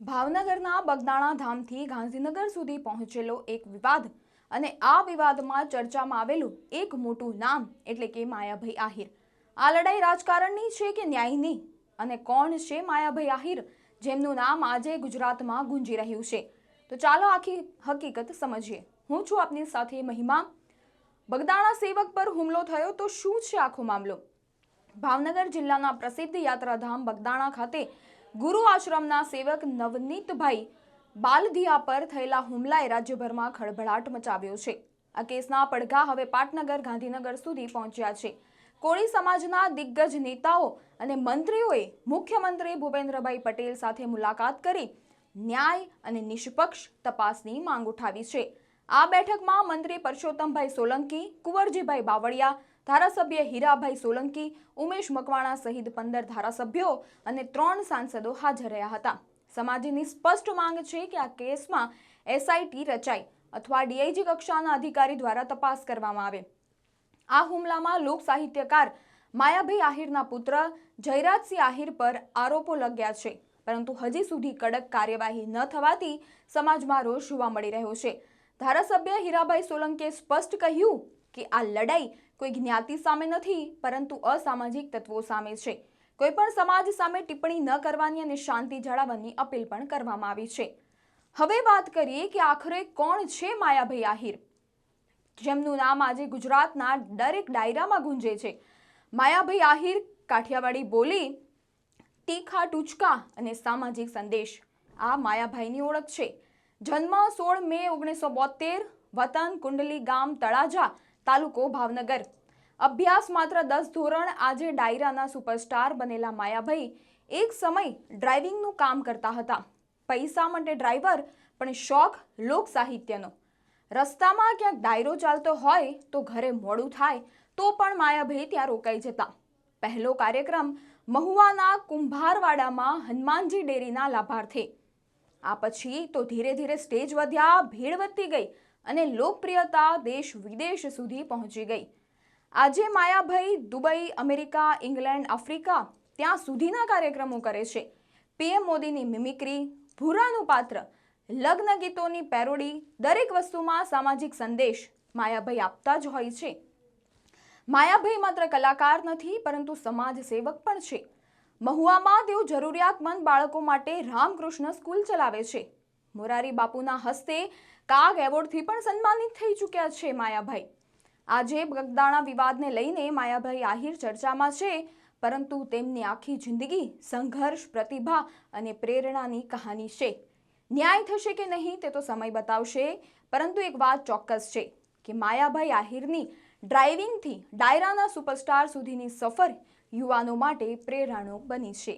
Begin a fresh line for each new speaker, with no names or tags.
ભાવનગરના બગદાણા ધામથી ગાંધીનગર સુધી પહોંચેલો એક વિવાદ અને આ વિવાદમાં ચર્ચામાં આવેલું એક મોટું નામ એટલે કે માયાભાઈ આહિર. આ લડાઈ રાજકારણની છે કે ન્યાયની? અને કોણ છે માયાભાઈ આહિર? જેમનું નામ આજે ગુજરાતમાં ગુંજી રહ્યું છે. તો ચાલો આખી હકીકત સમજીએ. હું છું આપની સાથે મહિમા. બગદાણા સેવક પર હુમલો થયો તો શું છે આખો મામલો? ભાવનગર જિલ્લાના પ્રસિદ્ધ યાત્રાધામ બગદાણા ખાતે ગુરુ આશ્રમના સેવક નવનીતભાઈ બાલધિયા પર થયેલા હુમલાએ રાજ્યભરમાં ખળભળાટ મચાવ્યો છે. આ કેસના પડઘા હવે પાટનગર, ગાંધીનગર સુધી પહોંચ્યા છે. કોળી સમાજના દિગ્ગજ નેતાઓ અને મંત્રીઓએ મુખ્યમંત્રી ભૂપેન્દ્રભાઈ પટેલ સાથે મુલાકાત કરી ન્યાય અને નિષ્પક્ષ તપાસની માંગ ઉઠાવી છે. આ બેઠકમાં મંત્રી પરસોત્તમભાઈ સોલંકી, કુંવરજીભાઈ બાવળિયા ધારાસભ્ય હીરાભાઈ સોલંકી, ઉમેશ મકવાણા સહિત પંદર ધારાસભ્યો અને ત્રણ સાંસદો હાજર રહ્યા હતા. સમાજની સ્પષ્ટ માંગ છે કે આ કેસમાં એસઆઈટી રચાય અથવા ડીઆઈજી કક્ષાના અધિકારી દ્વારા તપાસ કરવામાં આવે. આ હુમલામાં લોક સાહિત્યકાર માયાભાઈ આહિરના પુત્ર જયરાજસિંહ આહિર પર આરોપો લગ્યા છે. પરંતુ હજી સુધી કડક કાર્યવાહી ન થવાથી સમાજમાં રોષ જોવા મળી રહ્યો છે. ધારાસભ્ય હીરાભાઈ સોલંકીએ સ્પષ્ટ કહ્યું કે આ લડાઈ કોઈ જ્ઞાતિ સામે નથી, પરંતુ અસામાજિક તત્વો સામે છે. કોઈ પણ સમાજ સામે ટિપ્પણી ન કરવાની અને શાંતિ જાળવવાની અપીલ પણ કરવામાં આવી છે. હવે વાત કરીએ કે આખરે કોણ છે માયાભાઈ આહિર? જેમનું નામ આજે ગુજરાતના દરેક ડાયરામાં ગુંજે છે. માયાભાઈ આહિર, કાઠિયાવાડી બોલી, તીખા ટૂચકા અને સામાજિક સંદેશ. આ માયાભાઈની ઓળખ છે. જન્મ સોળ મે ઓગણીસો બોતેર, વતન કુંડલી ગામ તળાજા તાલુકો ભાવનગર. અભ્યાસ માત્ર દસ ધોરણ આજે ડાયરાના સુપરસ્ટાર બનેલા માયાભાઈ એક સમય ડ્રાઇવિંગનું કામ કરતા હતા. પૈસા માટે ડ્રાઈવર પણ શોખ લોક સાહિત્યનો. રસ્તામાં ક્યાંક ડાયરો ચાલતો હોય તો ઘરે મોડું થાય, તો પણ માયાભાઈ ત્યાં રોકાઈ જતા. પહેલો કાર્યક્રમ મહુવાના કુંભારવાડામાં હનુમાનજી ડેરીના લાભાર્થે. આ પછી તો ધીરે ધીરે સ્ટેજ વધ્યા, ભીડ વધતી ગઈ અને લોકપ્રિયતા દેશ વિદેશ સુધી પહોંચી ગઈ. આજે Mayabhai Dubai, America, England, Africa ત્યાં સુધીના કાર્યક્રમો કરે છે. પીએમ મોદીની મિમિક્રી, ભૂરાનું પાત્ર, લગ્ન ગીતોની પેરોડી, દરેક વસ્તુમાં સામાજિક સંદેશ માયાભાઈ આપતા જ હોય છે. માયાભાઈ માત્ર કલાકાર નથી, પરંતુ સમાજ સેવક પણ છે. મહુવામાં તેઓ જરૂરિયાતમંદ બાળકો માટે રામકૃષ્ણ સ્કૂલ ચલાવે છે. મોરારી બાપુના હસ્તે કાગ એવોર્ડથી પણ સન્માનિત થઈ ચૂક્યા છે માયાભાઈ. આજે બગદાણા વિવાદને લઈને માયાભાઈ આહિર ચર્ચામાં છે, પરંતુ તેમની આખી જિંદગી સંઘર્ષ, પ્રતિભા અને પ્રેરણાની કહાની છે. ન્યાય થશે કે નહીં તે તો સમય બતાવશે, પરંતુ એક વાત ચોક્કસ છે કે માયાભાઈ આહિરની ડ્રાઇવિંગથી ડાયરાના સુપરસ્ટાર સુધીની સફર યુવાનો માટે પ્રેરણાનો બની છે.